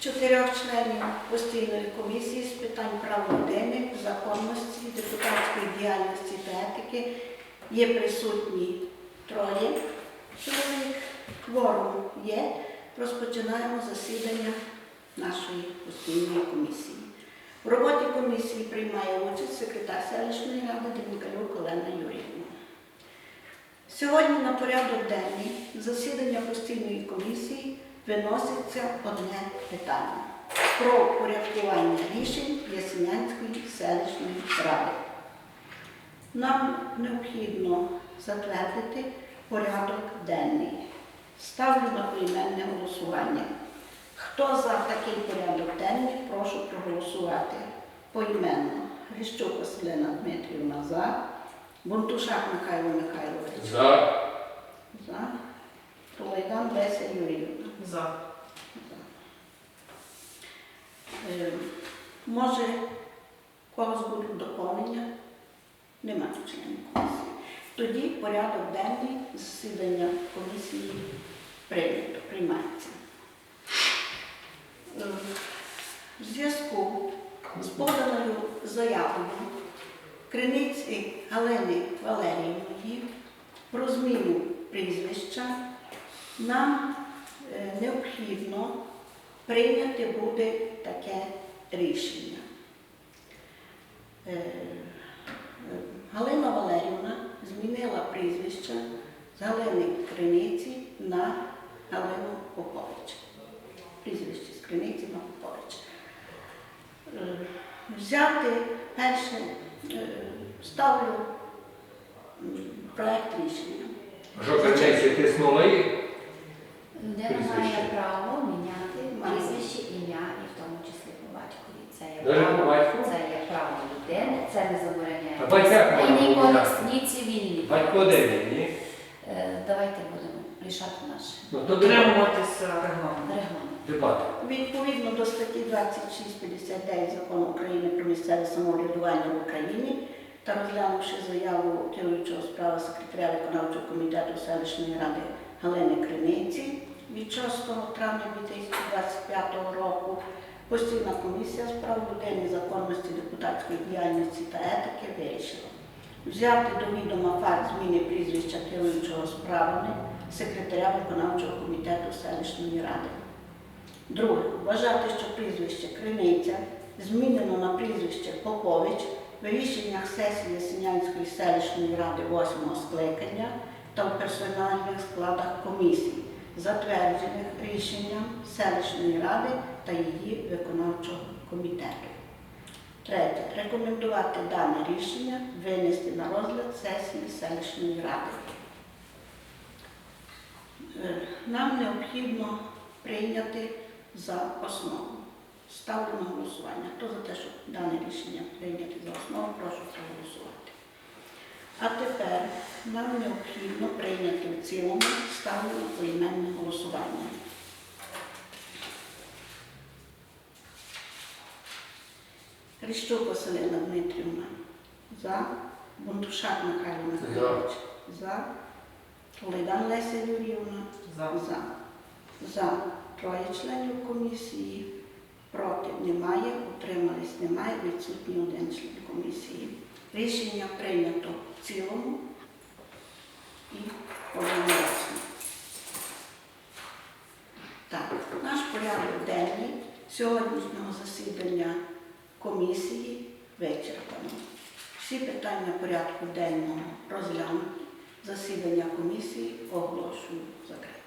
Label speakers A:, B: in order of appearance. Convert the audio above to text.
A: чотирьох членів постійної комісії з питань прав людини, законності, депутатської діяльності та етики є присутні троє чоловік. Кворум є. Розпочинаємо засідання нашої постійної комісії. В роботі комісії приймає участь секретар селищної ради Демікалюк Олена Юріївна. Сьогодні на порядок денний засідання постійної комісії виноситься одне питання про порядкування рішень Ясенянської селищної ради. Нам необхідно затвердити порядок денний. Ставлю на поіменне голосування. Хто за такий порядок денний, прошу проголосувати поіменно. Грищук Василина Дмитрівна за. Бунтушак Михайло Михайлович
B: За.
A: за. Толайдан Леся Юріївна.
C: За.
A: Е, Може, когось будуть доповнення? Нема членів комісії. Тоді порядок денний засідання комісії прийнято, приймається. Е, В зв'язку з поданою заявою Криниці Галини Валеріївної про зміну прізвища нам необхідно прийняти буде таке рішення. Е, е, Галина Валерівна змінила прізвище з Галини Криниці на Галину Попович. Прізвище з Криниці на Попович. Е, Взяти перше, е, ставлю м, проект рішення.
B: Що криниці тиснула їх?
D: Людина
B: Прізвище.
D: має право міняти прізвище, ім'я і в тому числі по батькові. Це є
B: Даже по
D: право,
B: батьку?
D: це є право людини, це не забороняє.
B: А батька як можна
D: Ні кодекс, ні цивільний.
B: Батько де він, ні?
D: Е, Давайте будемо рішати наше
B: Ну то.
C: Дотримуватися регламенту.
D: регламент.
B: Дебати.
A: Відповідно до статті 2659 Закону України про місцеве самоврядування в Україні та розглянувши заяву керуючого справи секретаря виконавчого комітету селищної ради Галини Криниці від 6 травня 2025 року, постійна комісія з прав людини, законності, депутатської діяльності та етики вирішила взяти до відома факт зміни прізвища керуючого справами секретаря виконавчого комітету селищної ради. Друге, вважати, що прізвище Криниця змінено на прізвище Попович в рішеннях сесії Синянської селищної ради 8 скликання та в персональних складах комісій, затверджених рішенням селищної ради та її виконавчого комітету. Третє. Рекомендувати дане рішення винести на розгляд сесії селищної ради. Е, Нам необхідно прийняти за основу. Ставлю на голосування. Хто за те, щоб дане рішення прийняти за основу, прошу проголосувати. А тепер нам необхідно прийняти в цілому ставлю на поіменне голосування. Хрещук Василина Дмитрівна. За. Бонтушак Михайло Михайлович. За. Толейдан Леся Юріївна.
C: За.
A: За. За. Троє членів комісії. Проти немає, утримались немає, відсутній один член комісії. Рішення прийнято в цілому і одноголосно. Так, наш порядок денний сьогоднішнього засідання комісії вичерпано. Всі питання порядку денного розглянуті. Засідання комісії оголошую закритим.